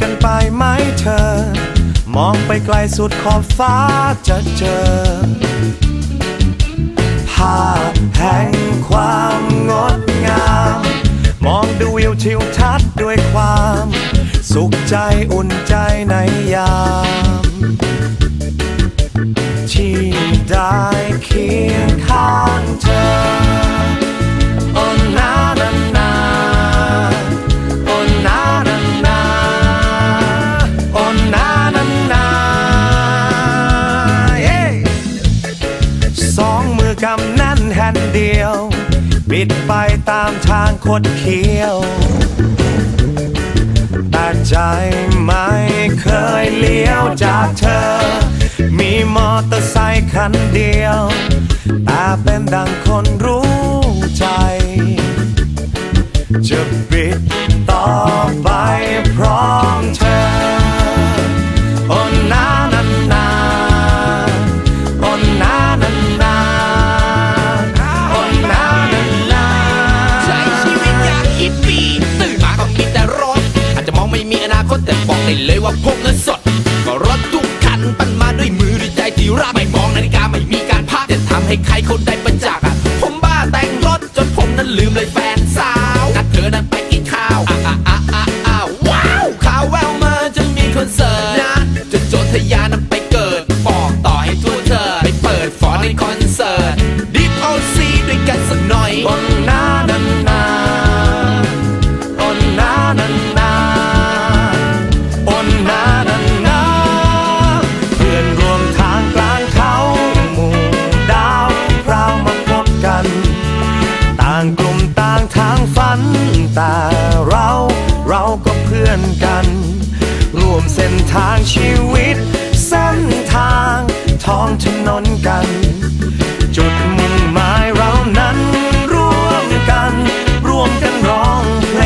กันไปไหมเธอ มองไปไกลสุดขอบฟ้าจะเจอ ภาพแห่งความงดงาม มองดูวิวทิวทัศน์ด้วยความ สุขใจอุ่นใจในยาม ที่ได้ องมือกำแน่นแฮนด์เดียว บิดไปตามทางคดเคี้ยว แต่ใจไม่เคยเลี้ยวจากเธอ มีมอเตอร์ไซค์คันเดียว แต่เป็นดังคนรู้ มีอนาคตแต่บอกได้เลยว่าพกเงินสด ก็รถทุกคันปั้นมาด้วยมือด้วยใจที่รักไม่มองนาฬิกาไม่มีการพักจะทำให้ใครคนใดประจักษ์อะผมบ้าแต่งรถจนผมนั้นลืมเลยแฟนสาวนัดเธอนั้นไปกินข้าวอะ กัน ร่วมเส้นทางชีวิต เส้นทางท้องถนนกัน จุดมุ่งหมายเรานั้น ร่วมกัน ร่วมกันร้องเพล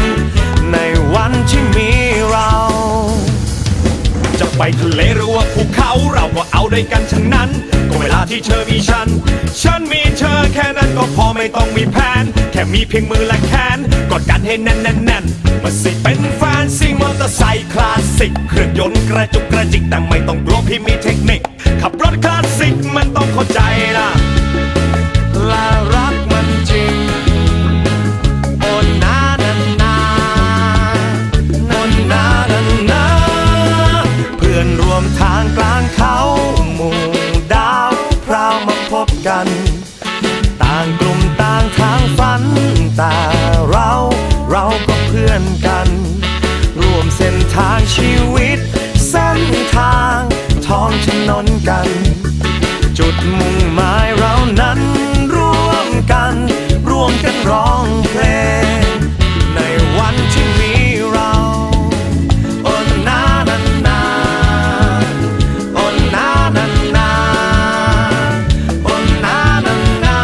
ง ในวันที่มีเรา จะไปทะเลหรือว่าภูเขาเราก็เอาด้วยกันทั้งนั้นก็เวลาที่เธอมีฉัน ฉันมีเธอแค่นั้นก็พอไม่ต้องมีแผน แค่มีเพียงมือและแขนกอดกัน ให้แน่นแน่นแน่นมาสิเป็นแฟนซิ่งมอเตอร์ไซค์คลาสสิกเครื่องยนต์กระจุกกระจิกแต่ไม่ต้องกลัวพี่มีเทคนิคขับรถคลาสสิกมันต้องเข้าใจนะและ ถนนกัน จุดมุ่งหมายเรานั้นร่วมกัน ร่วมกันร้องเพลง ในวันที่มีเราโอ้นานานาโอ้นานานาโอ้นานานา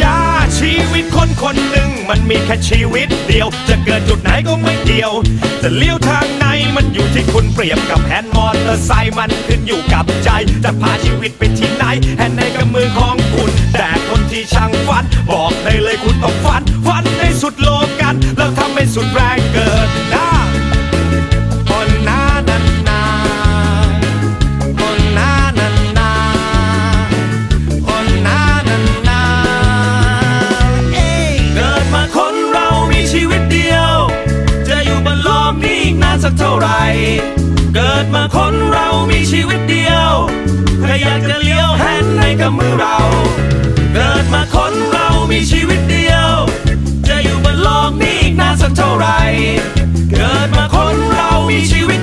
ยาชีวิตคนคนหนึ่งมันมีแค่ชีวิตเดียว จะเกิดจุดไหนก็ไม่เกี่ยว จะเลี้ยวทาง มันอยู่ที่คุณเปรียบกับแฮนด์มอเตอร์ไซค์มันขึ้นอยู่กับใจ จะพาชีวิตไปที่ไหนแฮนด์ในกับมือของคุณ แต่คนที่ช่างฝันบอกเลย ดมาคนเรามีชีวิตเดียวใครอยากจะเลี้ยวแฮนด์ในกับมือเรา เกิดมาคนเรามีชีวิตเดียว จะอยู่บนโลกนี้อีกนานสักเท่าไหร่ เกิดมาคนเรามีชีวิต